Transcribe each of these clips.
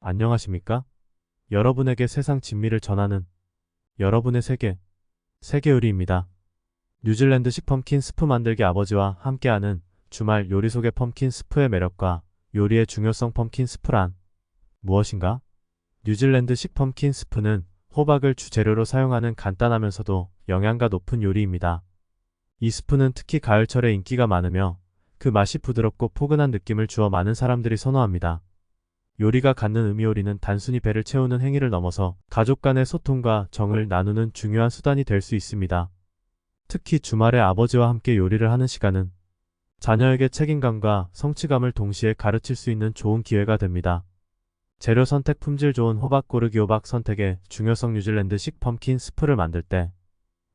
안녕하십니까? 여러분에게 세상 진미를 전하는 여러분의 세계, 세계 요리입니다. 뉴질랜드식 펌킨 스프 만들기 아버지와 함께하는 주말 요리 속의 펌킨 스프의 매력과 요리의 중요성 펌킨 스프란 무엇인가? 뉴질랜드식 펌킨 스프는 호박을 주재료로 사용하는 간단하면서도 영양가 높은 요리입니다. 이 스프는 특히 가을철에 인기가 많으며 그 맛이 부드럽고 포근한 느낌을 주어 많은 사람들이 선호합니다. 요리가 갖는 의미 요리는 단순히 배를 채우는 행위를 넘어서 가족 간의 소통과 정을 나누는 중요한 수단이 될 수 있습니다. 특히 주말에 아버지와 함께 요리를 하는 시간은 자녀에게 책임감과 성취감을 동시에 가르칠 수 있는 좋은 기회가 됩니다. 재료 선택 품질 좋은 호박 고르기 호박 선택의 중요성 뉴질랜드식 펌킨 스프를 만들 때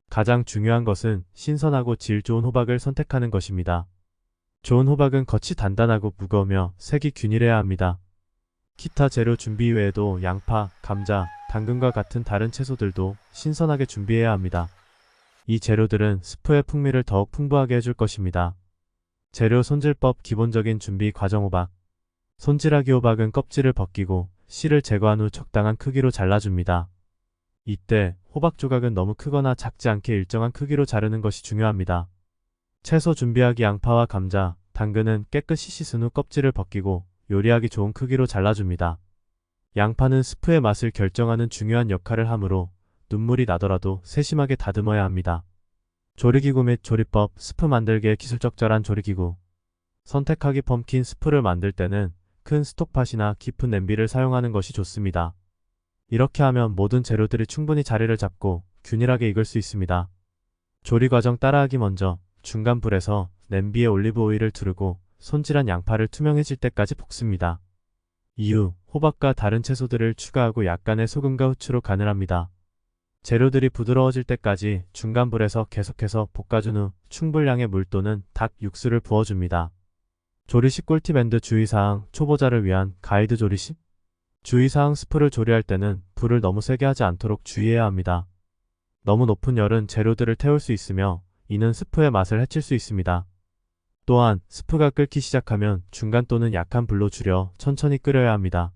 가장 중요한 것은 신선하고 질 좋은 호박을 선택하는 것입니다. 좋은 호박은 겉이 단단하고 무거우며 색이 균일해야 합니다. 기타 재료 준비 외에도 양파, 감자, 당근과 같은 다른 채소들도 신선하게 준비해야 합니다. 이 재료들은 스프의 풍미를 더욱 풍부하게 해줄 것입니다. 재료 손질법 기본적인 준비 과정 호박. 손질하기 호박은 껍질을 벗기고 씨를 제거한 후 적당한 크기로 잘라줍니다. 이때 호박 조각은 너무 크거나 작지 않게 일정한 크기로 자르는 것이 중요합니다. 채소 준비하기 양파와 감자, 당근은 깨끗이 씻은 후 껍질을 벗기고 요리하기 좋은 크기로 잘라줍니다. 양파는 스프의 맛을 결정하는 중요한 역할을 하므로 눈물이 나더라도 세심하게 다듬어야 합니다. 조리기구 및 조리법, 스프 만들기에 기술 적절한 조리기구. 선택하기 펌킨 스프를 만들 때는 큰 스톡팟이나 깊은 냄비를 사용하는 것이 좋습니다. 이렇게 하면 모든 재료들이 충분히 자리를 잡고 균일하게 익을 수 있습니다. 조리 과정 따라하기 먼저 중간 불에서 냄비에 올리브 오일을 두르고 손질한 양파를 투명해질 때까지 볶습니다. 이후 호박과 다른 채소들을 추가하고 약간의 소금과 후추로 간을 합니다. 재료들이 부드러워질 때까지 중간 불에서 계속해서 볶아준 후 충분량의 물 또는 닭 육수를 부어줍니다. 조리식 꿀팁 앤드 주의사항 초보자를 위한 가이드 조리식 주의사항 스프를 조리할 때는 불을 너무 세게 하지 않도록 주의해야 합니다. 너무 높은 열은 재료들을 태울 수 있으며 이는 스프의 맛을 해칠 수 있습니다. 또한 스프가 끓기 시작하면 중간 또는 약한 불로 줄여 천천히 끓여야 합니다.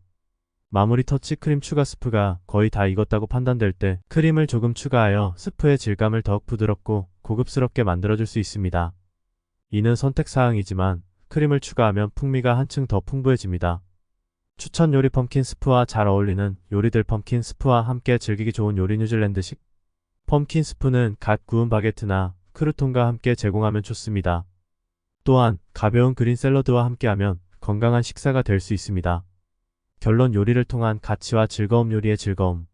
마무리 터치 크림 추가 스프가 거의 다 익었다고 판단될 때 크림을 조금 추가하여 스프의 질감을 더욱 부드럽고 고급스럽게 만들어줄 수 있습니다. 이는 선택사항이지만 크림을 추가하면 풍미가 한층 더 풍부해집니다. 추천 요리 펌킨 스프와 잘 어울리는 요리들 펌킨 스프와 함께 즐기기 좋은 요리 뉴질랜드식 펌킨 스프는 갓 구운 바게트나 크루톤과 함께 제공하면 좋습니다. 또한 가벼운 그린 샐러드와 함께하면 건강한 식사가 될 수 있습니다. 결론 요리를 통한 가치와 즐거움 요리의 즐거움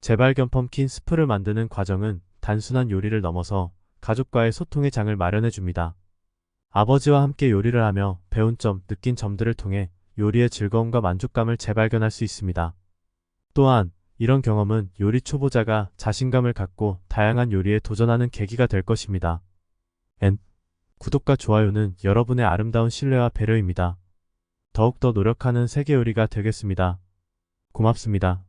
재발견 펌킨 스프를 만드는 과정은 단순한 요리를 넘어서 가족과의 소통의 장을 마련해 줍니다. 아버지와 함께 요리를 하며 배운 점, 느낀 점들을 통해 요리의 즐거움과 만족감을 재발견할 수 있습니다. 또한 이런 경험은 요리 초보자가 자신감을 갖고 다양한 요리에 도전하는 계기가 될 것입니다. N. 구독과 좋아요는 여러분의 아름다운 신뢰와 배려입니다. 더욱더 노력하는 세계 요리가 되겠습니다. 고맙습니다.